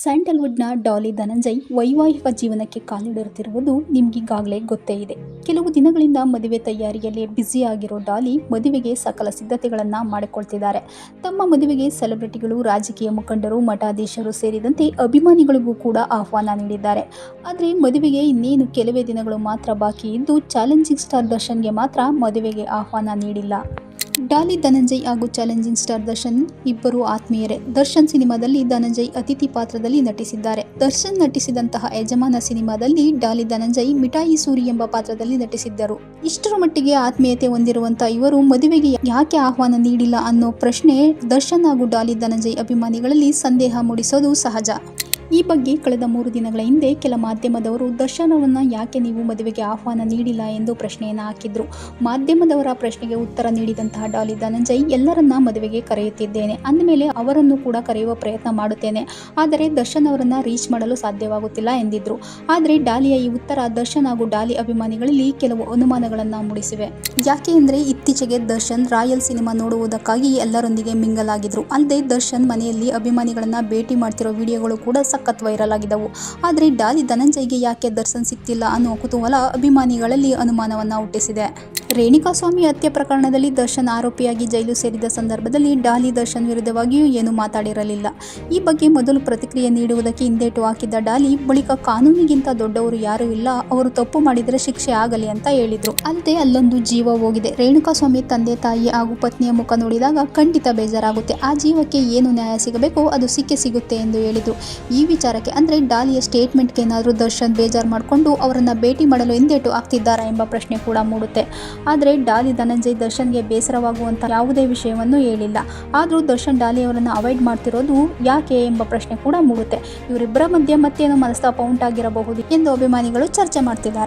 ಸ್ಯಾಂಡಲ್ವುಡ್ನ ಡಾಲಿ ಧನಂಜಯ್ ವೈವಾಹಿಕ ಜೀವನಕ್ಕೆ ಕಾಲಿಡುತ್ತಿರುವುದು ನಿಮ್ಗೀಗಾಗಲೇ ಗೊತ್ತೇ ಇದೆ. ಕೆಲವು ದಿನಗಳಿಂದ ಮದುವೆ ತಯಾರಿಯಲ್ಲಿ ಬ್ಯುಸಿಯಾಗಿರೋ ಡಾಲಿ ಮದುವೆಗೆ ಸಕಲ ಸಿದ್ಧತೆಗಳನ್ನು ಮಾಡಿಕೊಳ್ತಿದ್ದಾರೆ. ತಮ್ಮ ಮದುವೆಗೆ ಸೆಲೆಬ್ರಿಟಿಗಳು, ರಾಜಕೀಯ ಮುಖಂಡರು, ಮಠಾಧೀಶರು ಸೇರಿದಂತೆ ಅಭಿಮಾನಿಗಳಿಗೂ ಕೂಡ ಆಹ್ವಾನ ನೀಡಿದ್ದಾರೆ. ಆದರೆ ಮದುವೆಗೆ ಇನ್ನೇನು ಕೆಲವೇ ದಿನಗಳು ಮಾತ್ರ ಬಾಕಿ ಇದ್ದು ಚಾಲೆಂಜಿಂಗ್ ಸ್ಟಾರ್ ದರ್ಶನ್ಗೆ ಮಾತ್ರ ಮದುವೆಗೆ ಆಹ್ವಾನ ನೀಡಿಲ್ಲ. ಡಾಲಿ, ಧನಂಜಯ್ ಹಾಗೂ ಚಾಲೆಂಜಿಂಗ್ ಸ್ಟಾರ್ ದರ್ಶನ್ ಇಬ್ಬರು ಆತ್ಮೀಯರೇ. ದರ್ಶನ್ ಸಿನಿಮಾದಲ್ಲಿ ಧನಂಜಯ್ ಅತಿಥಿ ಪಾತ್ರದಲ್ಲಿ ನಟಿಸಿದ್ದಾರೆ. ದರ್ಶನ್ ನಟಿಸಿದಂತಹ ಯಜಮಾನ ಸಿನಿಮಾದಲ್ಲಿ ಡಾಲಿ, ಧನಂಜಯ್, ಮಿಠಾಯಿ ಸೂರಿ ಎಂಬ ಪಾತ್ರದಲ್ಲಿ ನಟಿಸಿದ್ದರು. ಇಷ್ಟರ ಮಟ್ಟಿಗೆ ಆತ್ಮೀಯತೆ ಹೊಂದಿರುವಂತಹ ಇವರು ಮದುವೆಗೆ ಯಾಕೆ ಆಹ್ವಾನ ನೀಡಿಲ್ಲ ಅನ್ನೋ ಪ್ರಶ್ನೆ ದರ್ಶನ್ ಹಾಗೂ ಡಾಲಿ, ಧನಂಜಯ್ ಅಭಿಮಾನಿಗಳಲ್ಲಿ ಸಂದೇಹ ಮೂಡಿಸೋದು ಸಹಜ. ಈ ಬಗ್ಗೆ ಕಳೆದ ಮೂರು ದಿನಗಳ ಹಿಂದೆ ಕೆಲ ಮಾಧ್ಯಮದವರು ದರ್ಶನವನ್ನು ಯಾಕೆ ನೀವು ಮದುವೆಗೆ ಆಹ್ವಾನ ನೀಡಿಲ್ಲ ಎಂದು ಪ್ರಶ್ನೆಯನ್ನು ಹಾಕಿದ್ರು. ಮಾಧ್ಯಮದವರ ಪ್ರಶ್ನೆಗೆ ಉತ್ತರ ನೀಡಿದಂತಹ ಡಾಲಿ ಧನಂಜಯ್, ಎಲ್ಲರನ್ನ ಮದುವೆಗೆ ಕರೆಯುತ್ತಿದ್ದೇನೆ. ಅಂದಮೇಲೆ ಅವರನ್ನು ಕೂಡ ಕರೆಯುವ ಪ್ರಯತ್ನ ಮಾಡುತ್ತೇನೆ. ಆದರೆ ದರ್ಶನ್ ಅವರನ್ನ ರೀಚ್ ಮಾಡಲು ಸಾಧ್ಯವಾಗುತ್ತಿಲ್ಲ ಎಂದಿದ್ರು. ಆದರೆ ಡಾಲಿಯ ಈ ಉತ್ತರ ದರ್ಶನ್ ಹಾಗೂ ಡಾಲಿ ಅಭಿಮಾನಿಗಳಲ್ಲಿ ಕೆಲವು ಅನುಮಾನಗಳನ್ನು ಮೂಡಿಸಿವೆ. ಯಾಕೆ ಅಂದರೆ ಇತ್ತೀಚೆಗೆ ದರ್ಶನ್ ರಾಯಲ್ ಸಿನಿಮಾ ನೋಡುವುದಕ್ಕಾಗಿ ಎಲ್ಲರೊಂದಿಗೆ ಮಿಂಗಲ್ ಆಗಿದ್ರು ಅಲ್ಲದೆ ದರ್ಶನ್ ಮನೆಯಲ್ಲಿ ಅಭಿಮಾನಿಗಳನ್ನ ಭೇಟಿ ಮಾಡ್ತಿರೋ ವಿಡಿಯೋಗಳು ಕೂಡ ಸಖತ್ ವೈರಲ್ ಆಗಿದ್ದವು ಆದರೆ ಡಾಲಿ ಧನಂಜಯ್ಗೆ ಯಾಕೆ ದರ್ಶನ್ ಸಿಗ್ತಿಲ್ಲ ಅನ್ನೋ ಕುತೂಹಲ ಅಭಿಮಾನಿಗಳಲ್ಲಿ ಅನುಮಾನವನ್ನ ಹುಟ್ಟಿಸಿದೆ. ರೇಣುಕಾಸ್ವಾಮಿ ಹತ್ಯೆ ಪ್ರಕರಣದಲ್ಲಿ ದರ್ಶನ್ ಆರೋಪಿಯಾಗಿ ಜೈಲು ಸೇರಿದ ಸಂದರ್ಭದಲ್ಲಿ ಡಾಲಿ ದರ್ಶನ್ ವಿರುದ್ಧವಾಗಿಯೂ ಏನೂ ಮಾತಾಡಿರಲಿಲ್ಲ. ಈ ಬಗ್ಗೆ ಮೊದಲು ಪ್ರತಿಕ್ರಿಯೆ ನೀಡುವುದಕ್ಕೆ ಹಿಂದೇಟು ಹಾಕಿದ್ದ ಡಾಲಿ, ಬಳಿಕ ಕಾನೂನಿಗಿಂತ ದೊಡ್ಡವರು ಯಾರೂ ಇಲ್ಲ, ಅವರು ತಪ್ಪು ಮಾಡಿದರೆ ಶಿಕ್ಷೆ ಆಗಲಿ ಅಂತ ಹೇಳಿದರು. ಅಲ್ಲದೆ ಅಲ್ಲೊಂದು ಜೀವ ಹೋಗಿದೆ. ರೇಣುಕಾಸ್ವಾಮಿ ತಂದೆ, ತಾಯಿ ಹಾಗೂ ಪತ್ನಿಯ ಮುಖ ನೋಡಿದಾಗ ಖಂಡಿತ ಬೇಜಾರಾಗುತ್ತೆ. ಆ ಜೀವಕ್ಕೆ ಏನು ನ್ಯಾಯ ಸಿಗಬೇಕೋ? ಅದು ಸಿಕ್ಕೆ ಸಿಗುತ್ತೆ ಎಂದು ಹೇಳಿದರು. ಈ ವಿಚಾರಕ್ಕೆ ಅಂದರೆ ಡಾಲಿಯ ಸ್ಟೇಟ್ಮೆಂಟ್ಗೆ ಏನಾದರೂ ದರ್ಶನ್ ಬೇಜಾರು ಮಾಡಿಕೊಂಡು ಅವರನ್ನು ಭೇಟಿ ಮಾಡಲು ಹಿಂದೇಟು ಹಾಕ್ತಿದ್ದಾರಾ ಎಂಬ ಪ್ರಶ್ನೆ ಕೂಡ ಮೂಡುತ್ತೆ. ಆದರೆ ಡಾಲಿ ಧನಂಜಯ್ ದರ್ಶನ್ಗೆ ಬೇಸರವಾಗುವಂಥ ಯಾವುದೇ ವಿಷಯವನ್ನು ಹೇಳಿಲ್ಲ. ಆದರೂ ದರ್ಶನ್ ಡಾಲಿ ಅವರನ್ನು ಅವಾಯ್ಡ್ ಮಾಡ್ತಿರೋದು ಯಾಕೆ ಎಂಬ ಪ್ರಶ್ನೆ ಕೂಡ ಮೂಡುತ್ತೆ. ಇವರಿಬ್ಬರ ಮಧ್ಯೆ ಮತ್ತೇನು ಮನಸ್ತಾಪ ಉಂಟಾಗಿರಬಹುದು ಎಂದು ಅಭಿಮಾನಿಗಳು ಚರ್ಚೆ ಮಾಡ್ತಿದ್ದಾರೆ.